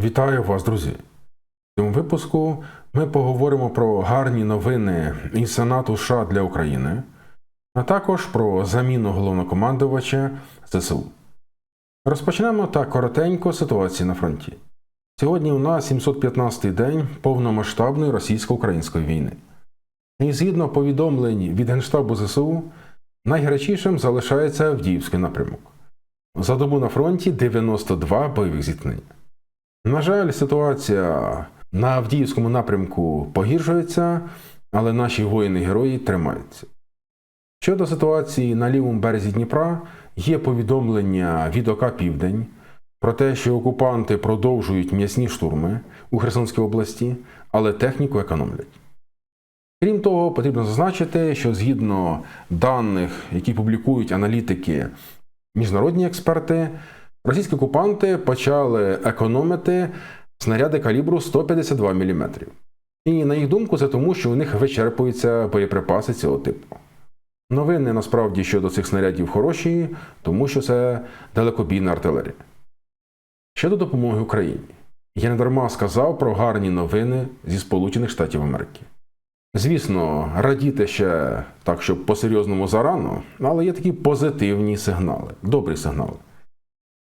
Вітаю вас, друзі! В цьому випуску ми поговоримо про гарні новини із Сенату США для України, а також про заміну головнокомандувача ЗСУ. Розпочнемо так коротенько ситуації на фронті. Сьогодні у нас 715-й день повномасштабної російсько-української війни. І згідно повідомлень від Генштабу ЗСУ, найгарячішим залишається Авдіївський напрямок. За добу на фронті 92 бойових зіткнення. На жаль, ситуація на Авдіївському напрямку погіршується, але наші воїни-герої тримаються. Щодо ситуації на лівому березі Дніпра, є повідомлення від ОК Південь про те, що окупанти продовжують м'ясні штурми у Херсонській області, але техніку економлять. Крім того, потрібно зазначити, що згідно даних, які публікують аналітики міжнародні експерти, російські окупанти почали економити снаряди калібру 152 мм. І на їх думку, це тому, що у них вичерпуються боєприпаси цього типу. Новини насправді щодо цих снарядів хороші, тому що це далекобійна артилерія. Щодо допомоги Україні, я не дарма сказав про гарні новини зі Сполучених Штатів Америки. Звісно, радіти ще так, щоб по-серйозному зарано, але є такі позитивні сигнали, добрі сигнали.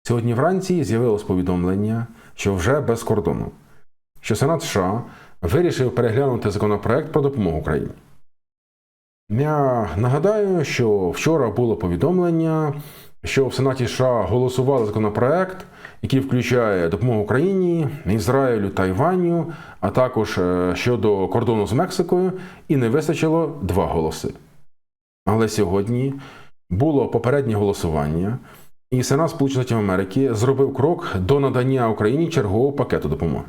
Сьогодні вранці з'явилось повідомлення, що вже без кордону, що Сенат США вирішив переглянути законопроект про допомогу Україні. Я нагадаю, що вчора було повідомлення, що в Сенаті США голосували законопроект, який включає допомогу Україні, Ізраїлю Тайваню, а також е, щодо кордону з Мексикою, і не вистачило два голоси. Але сьогодні було попереднє голосування, і Сенат Сполучених Штатів Америки зробив крок до надання Україні чергового пакету допомоги.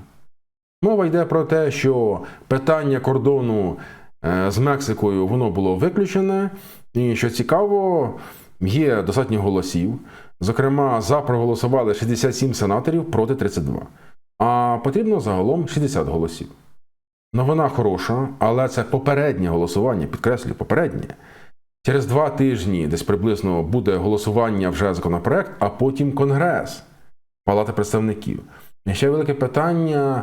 Мова йде про те, що питання кордону е, з Мексикою воно було виключене, і що цікаво, є достатньо голосів. Зокрема, за проголосували 67 сенаторів проти 32, а потрібно загалом 60 голосів. Новина хороша, але це попереднє голосування, підкреслюю, попереднє. Через два тижні десь приблизно буде голосування вже законопроект, а потім Конгрес, Палата представників. І ще велике питання,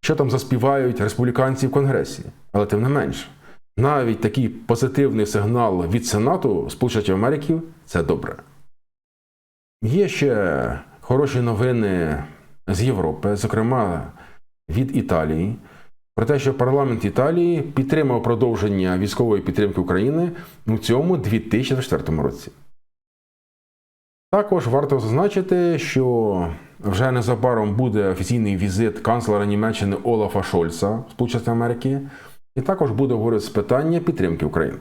що там заспівають республіканці в Конгресі. Але тим не менш, навіть такий позитивний сигнал від Сенату Сполучених Америки це добре. Є ще хороші новини з Європи, зокрема від Італії, про те, що парламент Італії підтримав продовження військової підтримки України у цьому 2024 році. Також варто зазначити, що вже незабаром буде офіційний візит канцлера Німеччини Олафа Шольца Сполучених Америки, і також буде говорити з питання підтримки України.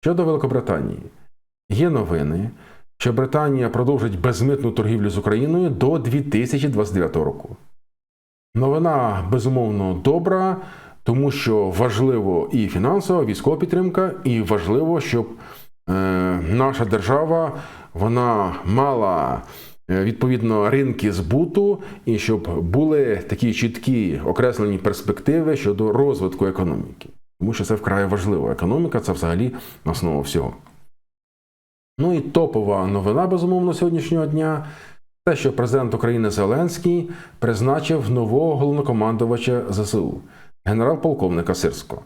Щодо Великобританії, є новини, що Британія продовжить безмитну торгівлю з Україною до 2029 року. Новина безумовно добра, тому що важливо і фінансова, військова підтримка, і важливо, щоб е, наша держава вона мала е, відповідно ринки збуту, і щоб були такі чіткі окреслені перспективи щодо розвитку економіки. Тому що це вкрай важливо. Економіка це взагалі основа всього. Ну і топова новина, безумовно, сьогоднішнього дня. Те, що президент України Зеленський призначив нового головнокомандувача ЗСУ, генерал-полковника Сирського.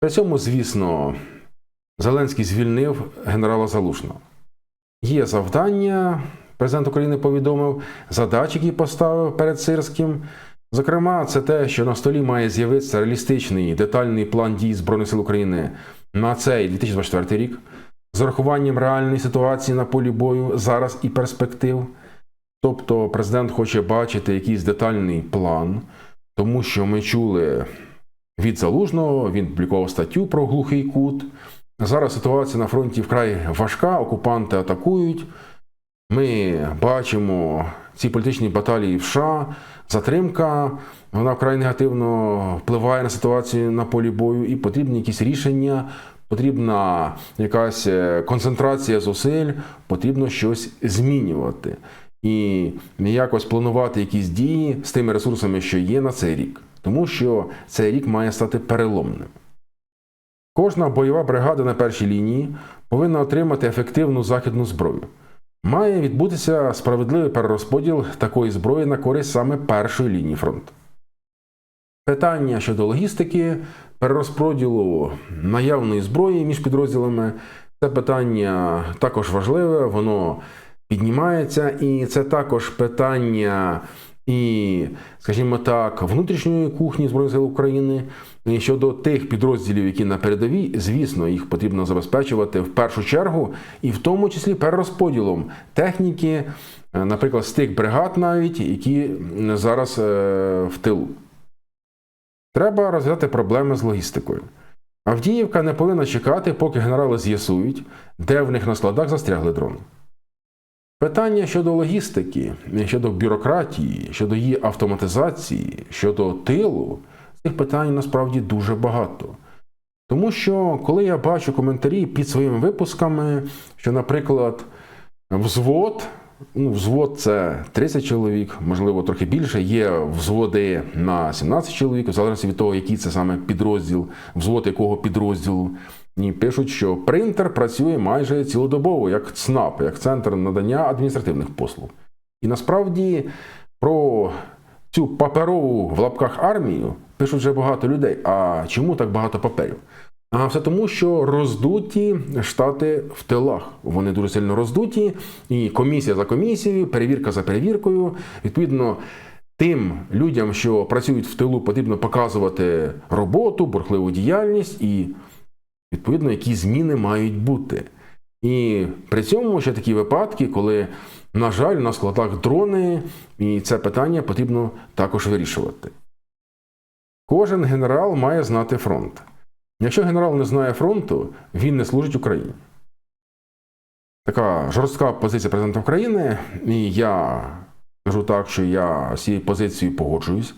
При цьому, звісно, Зеленський звільнив генерала Залужного. Є завдання, президент України повідомив, задачі, які поставив перед Сирським. Зокрема, це те, що на столі має з'явитися реалістичний детальний план дій Збройних сил України на цей 2024 рік, з урахуванням реальної ситуації на полі бою зараз і перспектив. Тобто президент хоче бачити якийсь детальний план, тому що ми чули від залужного, він публікував статтю про глухий кут. Зараз ситуація на фронті вкрай важка, окупанти атакують. Ми бачимо ці політичні баталії в США, затримка, вона вкрай негативно впливає на ситуацію на полі бою, і потрібні якісь рішення, потрібна якась е, концентрація зусиль, потрібно щось змінювати і якось планувати якісь дії з тими ресурсами, що є на цей рік, тому що цей рік має стати переломним. Кожна бойова бригада на першій лінії повинна отримати ефективну західну зброю. має відбутися справедливий перерозподіл такої зброї на користь саме першої лінії фронту. Питання щодо логістики, перерозподілу наявної зброї між підрозділами це питання також важливе, воно піднімається, і це також питання і, скажімо так, внутрішньої кухні Збройних сил України. І щодо тих підрозділів, які на передовій, звісно, їх потрібно забезпечувати в першу чергу, і в тому числі перерозподілом техніки, е, наприклад, з тих бригад, навіть які зараз е, в тилу. Треба розв'язати проблеми з логістикою. Авдіївка не повинна чекати, поки генерали з'ясують, де в них на складах застрягли дрони. Питання щодо логістики, щодо бюрократії, щодо її автоматизації, щодо тилу, цих питань насправді дуже багато. Тому що, коли я бачу коментарі під своїми випусками, що, наприклад, взвод, ну, взвод це 30 чоловік, можливо, трохи більше, є взводи на 17 чоловік, в залежності від того, який це саме підрозділ, взвод якого підрозділу. І пишуть, що принтер працює майже цілодобово, як ЦНАП, як центр надання адміністративних послуг. І насправді про цю паперову в лапках армію пишуть вже багато людей. А чому так багато паперів? А все тому, що роздуті штати в тилах. Вони дуже сильно роздуті, і комісія за комісією, перевірка за перевіркою. Відповідно, тим людям, що працюють в тилу, потрібно показувати роботу, бурхливу діяльність і відповідно, які зміни мають бути. І при цьому ще такі випадки, коли, на жаль, на складах дрони, і це питання потрібно також вирішувати. Кожен генерал має знати фронт. Якщо генерал не знає фронту, він не служить Україні. Така жорстка позиція президента України, і я кажу так, що я з цією позицією погоджуюсь.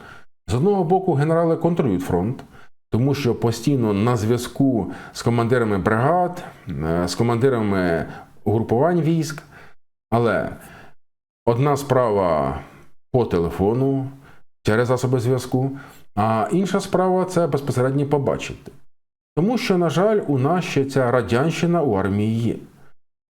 З одного боку, генерали контролюють фронт, тому що постійно на зв'язку з командирами бригад, е, з командирами угрупувань військ. Але одна справа по телефону через засоби зв'язку, а інша справа це безпосередньо побачити. Тому що, на жаль, у нас ще ця радянщина у армії є.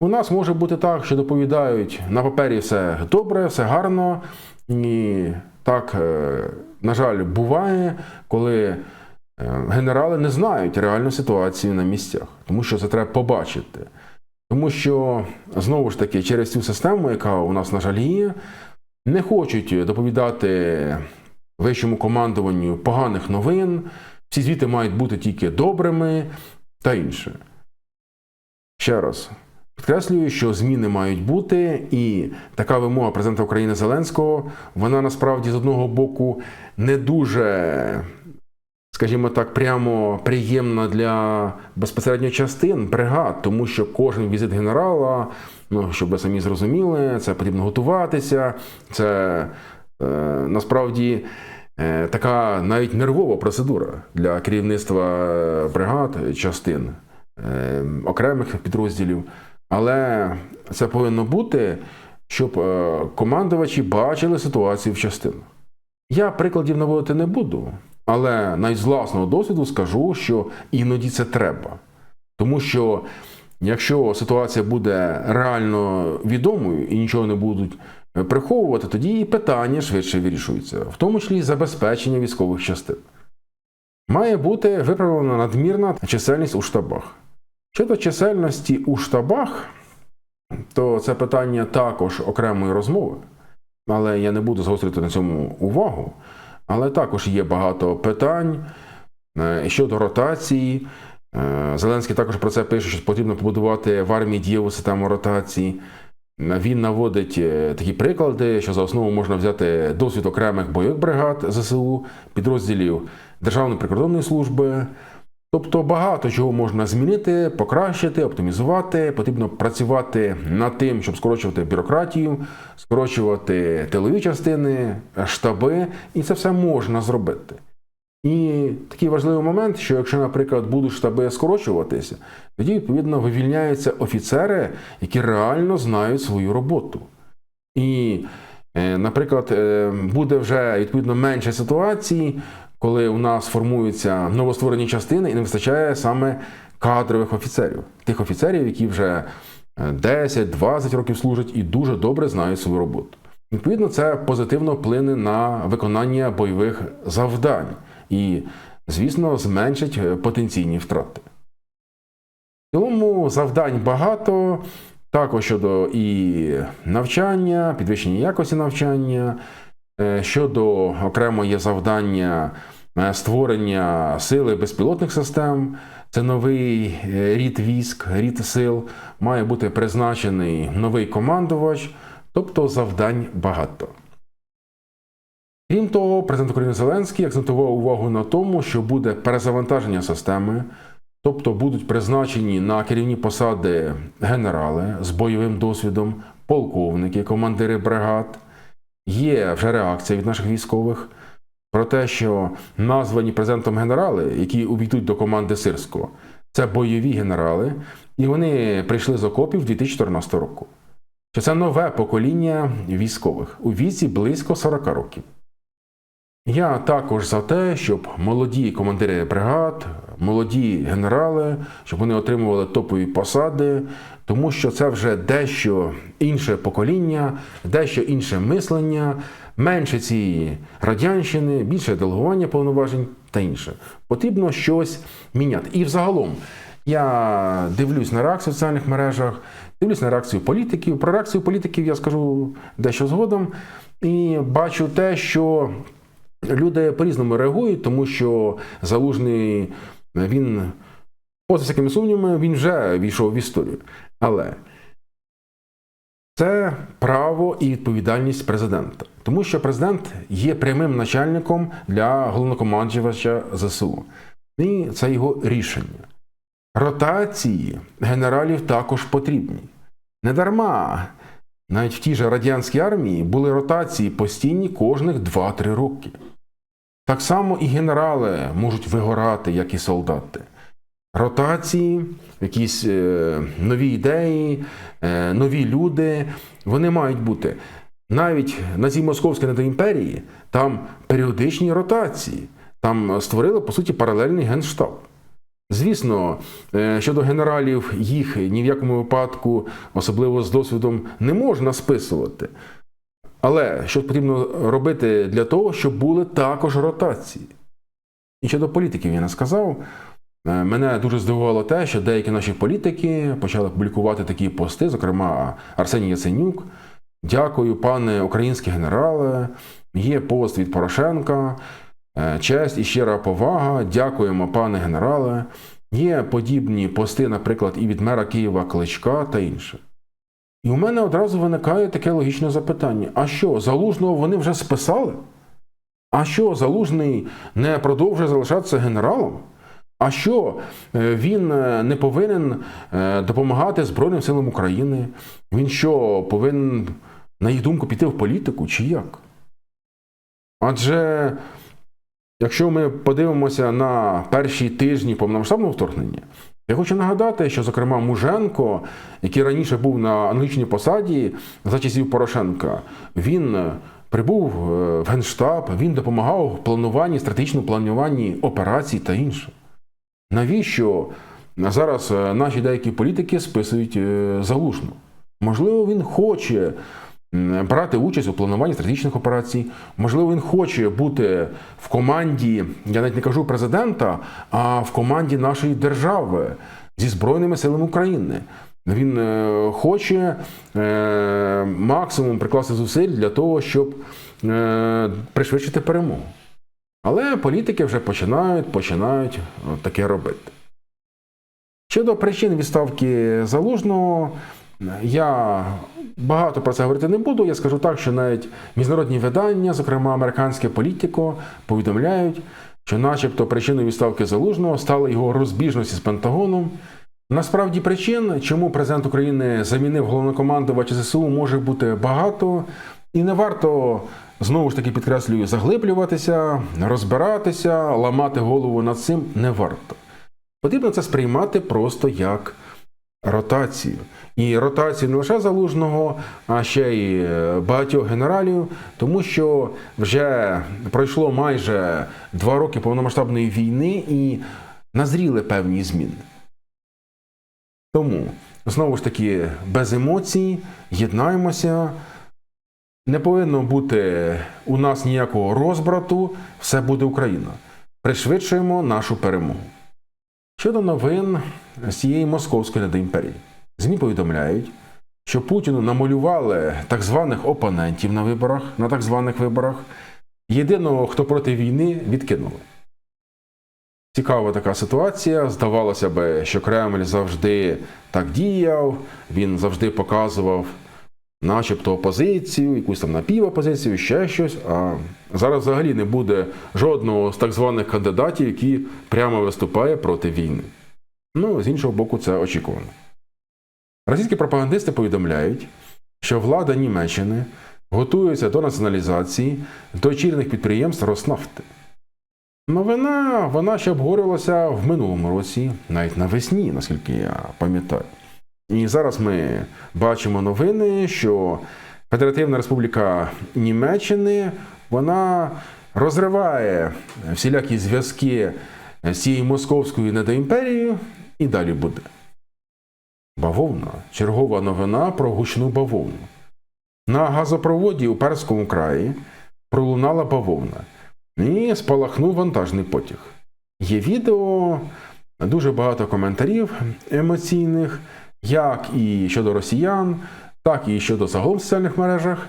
У нас може бути так, що доповідають на папері все добре, все гарно. І так, е, на жаль, буває, коли генерали не знають реальну ситуацію на місцях, тому що це треба побачити. Тому що, знову ж таки, через цю систему, яка у нас, на жаль, є, не хочуть доповідати вищому командуванню поганих новин. Всі звіти мають бути тільки добрими та інше. Ще раз. Підкреслюю, що зміни мають бути, і така вимога президента України Зеленського, вона насправді з одного боку не дуже, скажімо так, прямо приємна для безпосередньо частин бригад, тому що кожен візит генерала, ну щоб ви самі зрозуміли, це потрібно готуватися, це е, насправді. Е, така навіть нервова процедура для керівництва бригад, частин е, окремих підрозділів. Але це повинно бути, щоб е, командувачі бачили ситуацію в частинах. Я прикладів наводити не буду, але навіть з власного досвіду скажу, що іноді це треба. Тому що якщо ситуація буде реально відомою і нічого не будуть приховувати, тоді і питання швидше вирішуються, в тому числі забезпечення військових частин. Має бути виправлена надмірна чисельність у штабах. Щодо чисельності у штабах, то це питання також окремої розмови, але я не буду згострити на цьому увагу. Але також є багато питань е, щодо ротації. Е, Зеленський також про це пише, що потрібно побудувати в армії дієву систему ротації. Він наводить е, такі приклади, що за основу можна взяти досвід окремих бойових бригад ЗСУ, підрозділів Державної прикордонної служби. Тобто багато чого можна змінити, покращити, оптимізувати. Потрібно працювати над тим, щоб скорочувати бюрократію, скорочувати тилові частини, штаби, і це все можна зробити. І такий важливий момент, що якщо, наприклад, будуть штаби скорочуватися, тоді відповідно вивільняються офіцери, які реально знають свою роботу. І, е, наприклад, е, буде вже відповідно менше ситуацій, коли у нас формуються новостворені частини і не вистачає саме кадрових офіцерів, тих офіцерів, які вже е, 10-20 років служать і дуже добре знають свою роботу. Відповідно, це позитивно вплине на виконання бойових завдань і, звісно, зменшить е, потенційні втрати. В цілому завдань багато, також щодо і навчання, підвищення якості навчання, е, щодо окремо є завдання е, створення сили безпілотних систем. Це новий е, рід військ, рід сил, має бути призначений новий командувач, тобто завдань багато. Крім того, президент України Зеленський акцентував увагу на тому, що буде перезавантаження системи, тобто будуть призначені на керівні посади генерали з бойовим досвідом, полковники, командири бригад. Є вже реакція від наших військових про те, що названі президентом генерали, які увійдуть до команди Сирського, це бойові генерали, і вони прийшли з окопів 2014 року. Що це нове покоління військових у віці близько 40 років. Я також за те, щоб молоді командири бригад, молоді генерали, щоб вони отримували топові посади, тому що це вже дещо інше покоління, дещо інше мислення, менше цієї радянщини, більше делегування повноважень та інше. Потрібно щось міняти. І взагалом я дивлюсь на реакцію в соціальних мережах, дивлюсь на реакцію політиків. Про реакцію політиків я скажу дещо згодом. І бачу те, що люди по-різному реагують, тому що залужний він, поза всякими сумнівами, він вже війшов в історію. Але це право і відповідальність президента, тому що президент є прямим начальником для головнокомандувача ЗСУ. І це його рішення. Ротації генералів також потрібні. Недарма навіть в тій же радянській армії були ротації постійні кожних 2-3 роки. Так само і генерали можуть вигорати, як і солдати. Ротації, якісь е, нові ідеї, е, нові люди, вони мають бути. Навіть на цій московській недоімперії там періодичні ротації. Там створили, по суті, паралельний генштаб. Звісно, е, щодо генералів, їх ні в якому випадку, особливо з досвідом, не можна списувати. Але що потрібно робити для того, щоб були також ротації? І щодо політиків я не сказав. Е, Мене дуже здивувало те, що деякі наші політики почали публікувати такі пости, зокрема Арсеній Яценюк. Дякую, пане українські генерали. Є пост від Порошенка. Е, Честь і щира повага. Дякуємо, пане генерале. Є подібні пости, наприклад, і від мера Києва Кличка та інше. І у мене одразу виникає таке логічне запитання: а що, залужного вони вже списали? А що, залужний не продовжує залишатися генералом? А що е, він е, не повинен е, допомагати Збройним силам України? Він що, повинен, на їх думку, піти в політику чи як? Адже якщо ми подивимося на перші тижні повномасштабного вторгнення, я хочу нагадати, що, зокрема, Муженко, який раніше був на аналогічній посаді за часів Порошенка, він прибув е, в Генштаб, він допомагав в плануванні, стратегічному плануванні операцій та інше. Навіщо зараз е, наші деякі політики списують е, залужну? Можливо, він хоче брати участь у плануванні стратегічних операцій. Можливо, він хоче бути в команді, я навіть не кажу президента, а в команді нашої держави зі Збройними силами України. Він е, хоче е, максимум прикласти зусиль для того, щоб е, пришвидшити перемогу. Але політики вже починають, починають таке робити. Щодо причин відставки залужного, я багато про це говорити не буду. Я скажу так, що навіть міжнародні видання, зокрема американське політико, повідомляють, що, начебто, причиною відставки залужного стали його розбіжності з Пентагоном. Насправді причин, чому президент України замінив головнокомандувача ЗСУ, може бути багато, і не варто знову ж таки підкреслюю, заглиблюватися, розбиратися, ламати голову над цим не варто. Потрібно це сприймати просто як ротацію. І ротацію не лише залужного, а ще й е, багатьох генералів, тому що вже пройшло майже два роки повномасштабної війни і назріли певні зміни. Тому знову ж таки без емоцій, єднаємося. Не повинно бути у нас ніякого розбрату, все буде Україна. Пришвидшуємо нашу перемогу. Щодо новин з цієї московської недоімперії. ЗМІ повідомляють, що Путіну намалювали так званих опонентів на виборах, на так званих виборах. Єдиного, хто проти війни, відкинули. Цікава така ситуація. Здавалося би, що Кремль завжди так діяв, він завжди показував, начебто, опозицію, якусь там напівопозицію, ще щось. А зараз взагалі не буде жодного з так званих кандидатів, які прямо виступає проти війни. Ну, з іншого боку, це очікувано. Російські пропагандисти повідомляють, що влада Німеччини готується до націоналізації дочірних підприємств Роснафти. Новина вона ще обговорювалася в минулому році, навіть навесні, наскільки я пам'ятаю. І зараз ми бачимо новини, що Федеративна Республіка Німеччини вона розриває всілякі зв'язки з цією московською недоімперією і далі буде. Бавовна чергова новина про гучну бавовну. На газопроводі у Перському краї пролунала бавовна і спалахнув вантажний потяг. Є відео, дуже багато коментарів емоційних, як і щодо росіян, так і щодо загалом в соціальних мережах.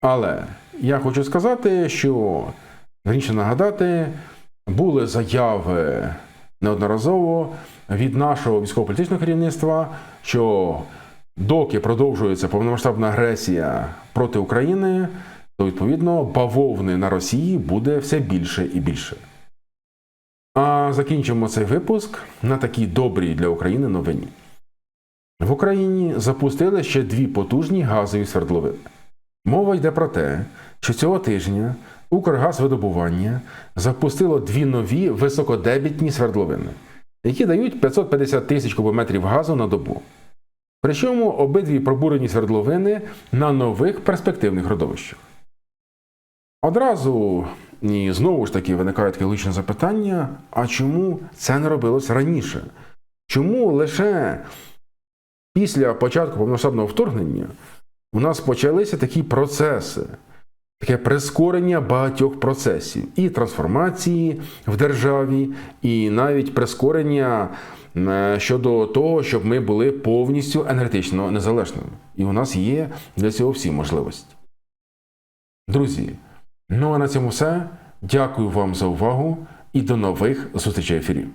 Але я хочу сказати, що раніше нагадати, були заяви неодноразово від нашого військово-політичного керівництва, що доки продовжується повномасштабна агресія проти України, то відповідно бавовни на Росії буде все більше і більше. А закінчимо цей випуск на такій добрій для України новині. В Україні запустили ще дві потужні газові свердловини. Мова йде про те, що цього тижня Укргазвидобування запустило дві нові високодебітні свердловини, які дають 550 тисяч кубометрів газу на добу. Причому обидві пробурені свердловини на нових перспективних родовищах. Одразу і знову ж таки виникає таке логічне запитання: а чому це не робилось раніше? Чому лише після початку повномасштабного вторгнення у нас почалися такі процеси, таке прискорення багатьох процесів і трансформації в державі, і навіть прискорення е, щодо того, щоб ми були повністю енергетично незалежними. І у нас є для цього всі можливості. Друзі, ну а на цьому все. Дякую вам за увагу і до нових зустрічей ефірів.